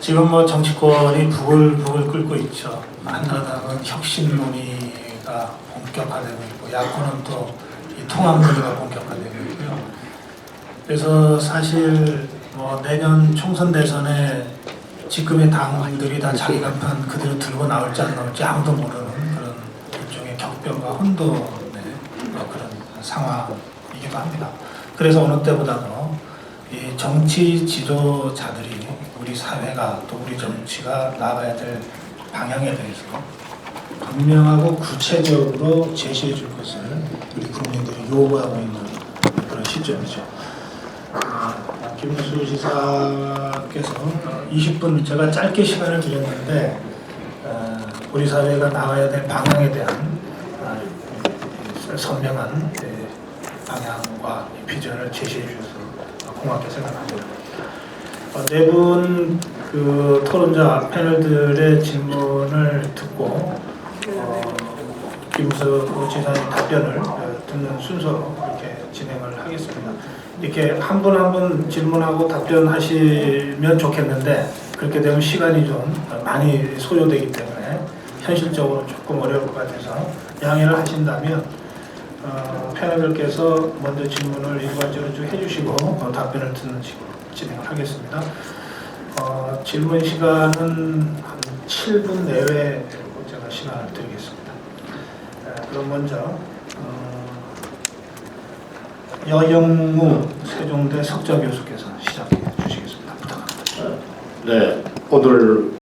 지금 뭐 정치권이 부글부글 끓고 있죠. 한나라당은 혁신 논의가 본격화되고 있고 야권은 또 이 통합 논의가 본격화되고 있고요. 그래서 사실 뭐 내년 총선 대선에 지금의 당들이 다 자기 간판 그대로 들고 나올지 안 나올지 아무도 모르는 그런 일종의 격변과 혼돈의 뭐 그런 상황이기도 합니다. 그래서 어느 때보다도 이 정치 지도자들이 우리 사회가 또 우리 정치가 나가야 될 방향에 대해서 분명하고 구체적으로 제시해 줄 것을 우리 국민들이 요구하고 있는 그런 시점이죠. 어, 김수 지사께서 20분 제가 짧게 시간을 드렸는데 어, 우리 사회가 나가야 될 방향에 대한 어, 선명한 예, 방향과 이 비전을 제시해 주셔서 고맙게 생각합니다. 어, 네분 토론자 패널들의 질문을 듣고 어, 김수 지사의 답변을 어, 듣는 순서로 이렇게 진행을 하겠습니다. 이렇게 한 분 한 분 질문하고 답변하시면 좋겠는데 그렇게 되면 시간이 좀 많이 소요되기 때문에 현실적으로 조금 어려울 것 같아서 양해를 하신다면 어, 패널들께서 먼저 질문을 일괄적으로 쭉 해주시고 어, 답변을 듣는 식으로 진행을 하겠습니다. 어, 질문 시간은 한 7분 내외 제가 시간을 드리겠습니다. 에, 그럼 먼저 어, 여영무 세종대 석좌 교수께서 시작해 주시겠습니다. 부탁합니다. 네, 오늘